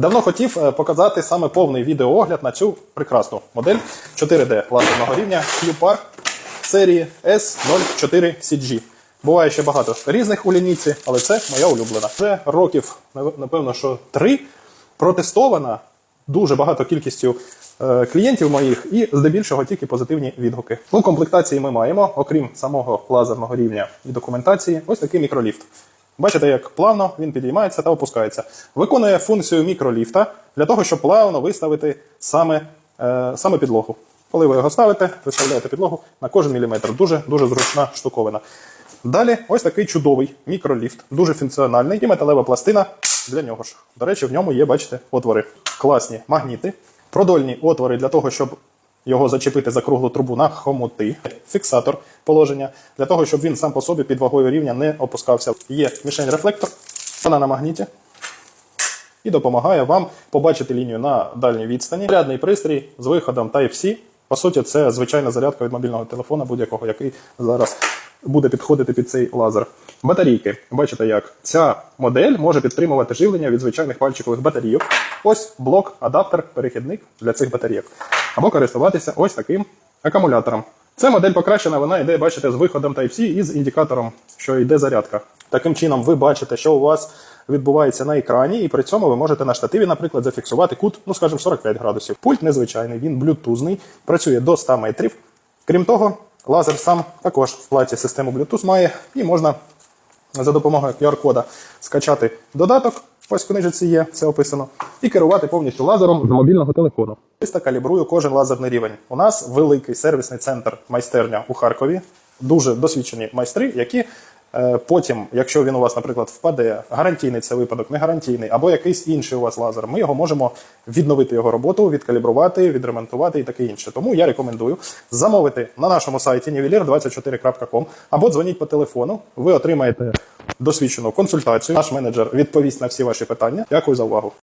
Давно хотів е, показати саме повний відеоогляд на цю прекрасну модель 4D лазерного рівня Q-Park серії S04CG. Буває ще багато різних у лінійці, але це моя улюблена. Вже років, напевно, що три протестована дуже багато кількістю е, клієнтів моїх і здебільшого тільки позитивні відгуки. У комплектації ми маємо, окрім самого лазерного рівня і документації, ось такий мікроліфт. Бачите, як плавно він підіймається та опускається. Виконує функцію мікроліфта для того, щоб плавно виставити саме, е, саме підлогу. Коли ви його ставите, виставляєте підлогу на кожен міліметр. Дуже дуже зручна штуковина. Далі ось такий чудовий мікроліфт, дуже функціональний і металева пластина для нього ж. До речі, в ньому є, бачите, отвори. Класні магніти, продольні отвори для того, щоб його зачепити за круглу трубу на хомути, фіксатор положення для того, щоб він сам по собі під вагою рівня не опускався. Є мішень рефлектор, вона на магніті і допомагає вам побачити лінію на дальній відстані. Зарядний пристрій з виходом Type-C. По суті, це звичайна зарядка від мобільного телефона, будь-якого, який зараз буде підходити під цей лазер. Батарійки. Бачите, як ця модель може підтримувати живлення від звичайних пальчикових батарійок. Ось блок, адаптер, перехідник для цих батарійок. Або користуватися ось таким акумулятором. Це модель покращена, вона йде, бачите, з виходом Type-C і з індикатором, що йде зарядка. Таким чином, ви бачите, що у вас відбувається на екрані, і при цьому ви можете на штативі, наприклад, зафіксувати кут, ну скажімо, 45 градусів. Пульт незвичайний, він блютузний, працює до 100 метрів. Крім того, лазер сам також в платі систему Bluetooth має, і можна за допомогою QR-кода скачати додаток. Ось в книжці є, все описано, і керувати повністю лазером з мобільного телефону. Чисто калібрую кожен лазерний рівень. У нас великий сервісний центр майстерня у Харкові, дуже досвідчені майстри, які потім, якщо він у вас, наприклад, впаде, гарантійний це випадок, не гарантійний, або якийсь інший у вас лазер, ми його можемо відновити його роботу, відкалібрувати, відремонтувати і таке інше. Тому я рекомендую замовити на нашому сайті nivelir24.com або дзвоніть по телефону. Ви отримаєте досвідчену консультацію. Наш менеджер відповість на всі ваші питання. Дякую за увагу.